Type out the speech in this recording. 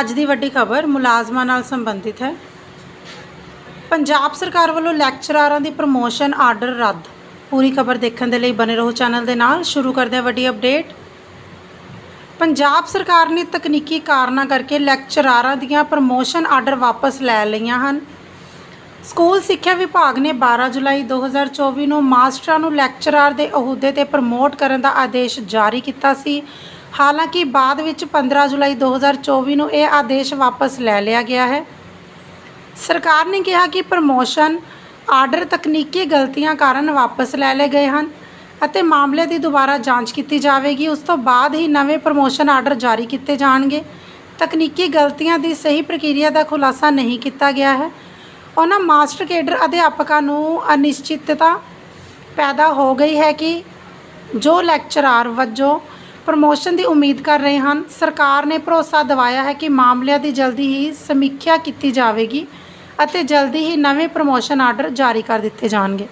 ਅੱਜ ਦੀ ਵੱਡੀ ਖਬਰ ਮੁਲਾਜ਼ਮਾਂ ਨਾਲ ਸੰਬੰਧਿਤ ਹੈ। ਪੰਜਾਬ ਸਰਕਾਰ ਵੱਲੋਂ ਲੈਕਚਰਾਰਾਂ ਦੀ ਪ੍ਰਮੋਸ਼ਨ ਆਰਡਰ ਰੱਦ। ਪੂਰੀ ਖਬਰ ਦੇਖਣ ਦੇ ਲਈ ਬਨੇ ਰਹੋ ਚੈਨਲ ਦੇ ਨਾਲ। ਸ਼ੁਰੂ ਕਰਦੇ ਹਾਂ ਵੱਡੀ ਅਪਡੇਟ। ਪੰਜਾਬ ਸਰਕਾਰ ਨੇ ਤਕਨੀਕੀ ਕਾਰਨਾਂ ਕਰਕੇ ਲੈਕਚਰਾਰਾਂ ਦੀਆਂ ਪ੍ਰਮੋਸ਼ਨ ਆਰਡਰ ਵਾਪਸ ਲੈ ਲਈਆਂ ਹਨ। ਸਕੂਲ ਸਿੱਖਿਆ ਵਿਭਾਗ ਨੇ 12 ਜੁਲਾਈ 2024 ਨੂੰ ਮਾਸਟਰਾਂ ਨੂੰ ਲੈਕਚਰਾਰ ਦੇ ਅਹੁਦੇ ਤੇ ਪ੍ਰਮੋਟ ਕਰਨ ਦਾ ਆਦੇਸ਼ ਜਾਰੀ ਕੀਤਾ ਸੀ। ਹਾਲਾਂਕਿ ਬਾਅਦ ਵਿੱਚ 15 ਜੁਲਾਈ 2024 ਨੂੰ ਇਹ ਆਦੇਸ਼ ਵਾਪਸ ਲੈ ਲਿਆ ਗਿਆ ਹੈ। ਸਰਕਾਰ ਨੇ ਕਿਹਾ ਕਿ ਪ੍ਰਮੋਸ਼ਨ, ਆਰਡਰ ਤਕਨੀਕੀ ਗਲਤੀਆਂ ਕਾਰਨ ਵਾਪਸ ਲੈ ਲਏ ਗਏ ਹਨ ਅਤੇ ਮਾਮਲੇ ਦੀ ਦੁਬਾਰਾ ਜਾਂਚ ਕੀਤੀ ਜਾਵੇਗੀ। ਉਸ ਤੋਂ ਬਾਅਦ ਹੀ ਨਵੇਂ ਪ੍ਰਮੋਸ਼ਨ ਆਰਡਰ ਜਾਰੀ ਕੀਤੇ ਜਾਣਗੇ। ਤਕਨੀਕੀ ਗਲਤੀਆਂ ਦੀ ਸਹੀ ਪ੍ਰਕਿਰਿਆ ਦਾ ਖੁਲਾਸਾ ਨਹੀਂ ਕੀਤਾ ਗਿਆ ਹੈ। ਉਹਨਾਂ ਮਾਸਟਰ ਕੇਡਰ ਅਧਿਆਪਕਾਂ ਨੂੰ ਅਨਿਸ਼ਚਿਤਤਾ ਪੈਦਾ ਹੋ ਗਈ ਹੈ ਕਿ ਜੋ ਲੈਕਚਰਾਰ ਵਜੋਂ ਪ੍ਰਮੋਸ਼ਨ ਦੀ ਉਮੀਦ ਕਰ ਰਹੇ ਹਨ। ਸਰਕਾਰ ਨੇ ਭਰੋਸਾ ਦਿਵਾਇਆ ਹੈ ਕਿ ਮਾਮਲਿਆਂ ਦੀ ਜਲਦੀ ਹੀ ਸਮੀਖਿਆ ਕੀਤੀ ਜਾਵੇਗੀ ਅਤੇ ਜਲਦੀ ਹੀ ਨਵੇਂ ਪ੍ਰਮੋਸ਼ਨ ਆਰਡਰ ਜਾਰੀ ਕਰ ਦਿੱਤੇ ਜਾਣਗੇ।